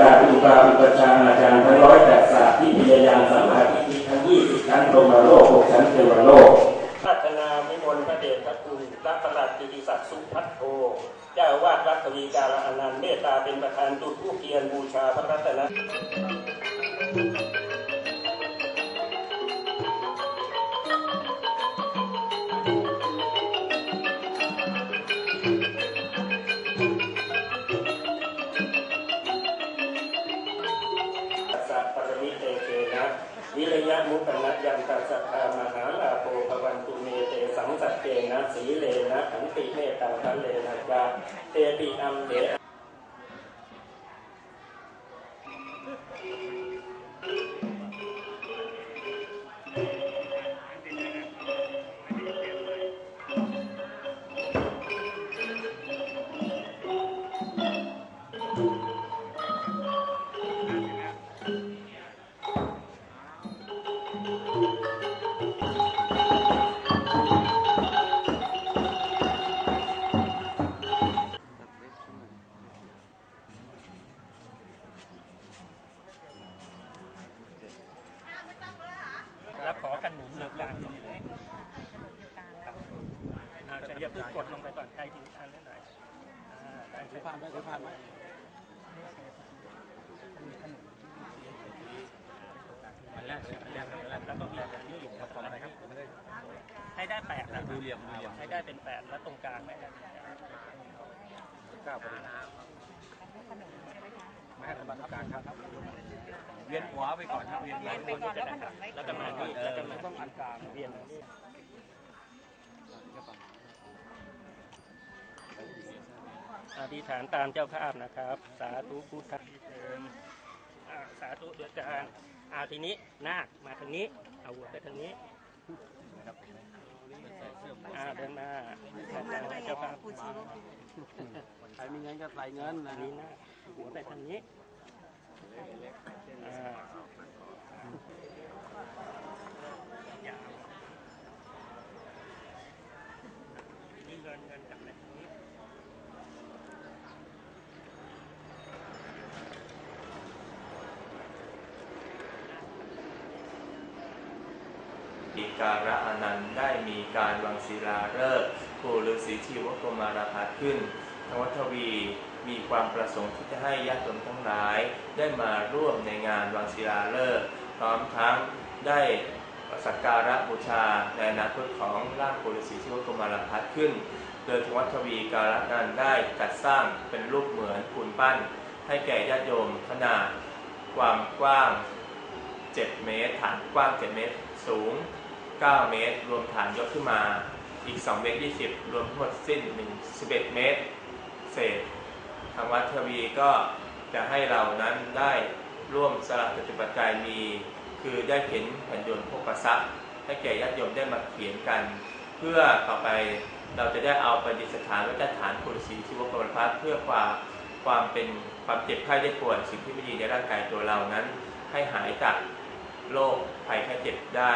กาอุปาอุปชาอาจารย์ทั้งร้อยแปดศาสตร์ที่พยายามสัมมาทิฏฐิทั้งยี่สิบชั้นโรมาโลกหกชั้นเทวโลกพัฒนาวิมลพระเดชพระคุณพระประหลัดกิติศักดิ์สุพัฒโธเจ้าวาดวัดทวีการอนันต์เมตตาเป็นประธานจุดผู้เกียรบูชาพระรัตน วิริยะมุปนัยันตัสสะธามหาลาโภภวันตุเมเตสังสัจเตนะสีเลนะขันติเมตตาคันเลนะจาเตปิอัมเถ อกกลางอ่าจะอย่าเพิ่งกดลงไปก่อนใครถึงทันได้หน่อยถือผ่านไปถือผ่านไปอันแรกเลยอันแรกอันแรกแล้วก็มีแบบนี้อยู่ครับอะไรครับให้ได้แปดนะดูเหลี่ยมดูเหลี่ยมให้ได้เป็นแปดแล้วตรงกลางไม่ได้เก้าพอดีไม่ให้ตรงกลางครับ เวียนหัวไปก่อนครับเวียนหัวไปก่อนแล้วขนมไว้แล้วก็มาที่แล้วก็มาต้องอันกลางเวียนมานี่อธิษฐานตามเจ้าภาพนะครับ สาธุพุทธทิเติมอ่าสาธุเดือดจานอาทีนี้นาคมาทางนี้ เอาหัวไปทางนี้อ่าเดินมาเจ้าภาพใครมีเงินก็ใส่เงินอันะนนี้นาคหัวไปทางนี้อ่า นี่เงินเงินจากไหนอีการะอนันต์ได้มีการวังศิลาฤกษ์ปู่ฤาษีชีวโกมารพัฒขึ้นทวัทวี มีความประสงค์ที่จะให้ญาติโยมทั้งหลายได้มาร่วมในงานวังศิลาฤกษ์พร้อมทั้งได้สักการะบูชาในอนาคตของร่างปู่ฤาษีชีวโกมารพัฒขึ้น โดยทวัทวีการะนันต์ได้จัดสร้างเป็นรูปเหมือนปูนปั้น ให้แก่ญาติโยมขนาดความกว้าง 7 เมตร ฐานกว้าง 7 เมตร สูง 9 เมตร รวมฐานยกขึ้นมาอีก 2 เมตร 20 รวมทั้งหมดสิ้น 1 11 เมตร เศษ ทางวัดทวีก็จะให้เรานั้นได้ร่วมสละปฏิบัติใจยมี คือได้เขียนแผ่นยนต์พกทรัพย์ให้แก่ญาติโยมได้มาเขียนกัน เพื่อต่อไปเราจะได้เอาไปดิษฐานว้ที่ฐานปุริสีชีวกรรมพัฒเพื่อความความเป็นความเจ็บไข้ได้ป่วยสิ่งที่ไม่ดีในร่างกายตัวเรานั้น ให้หายจากโรคภัยไข้เจ็บได้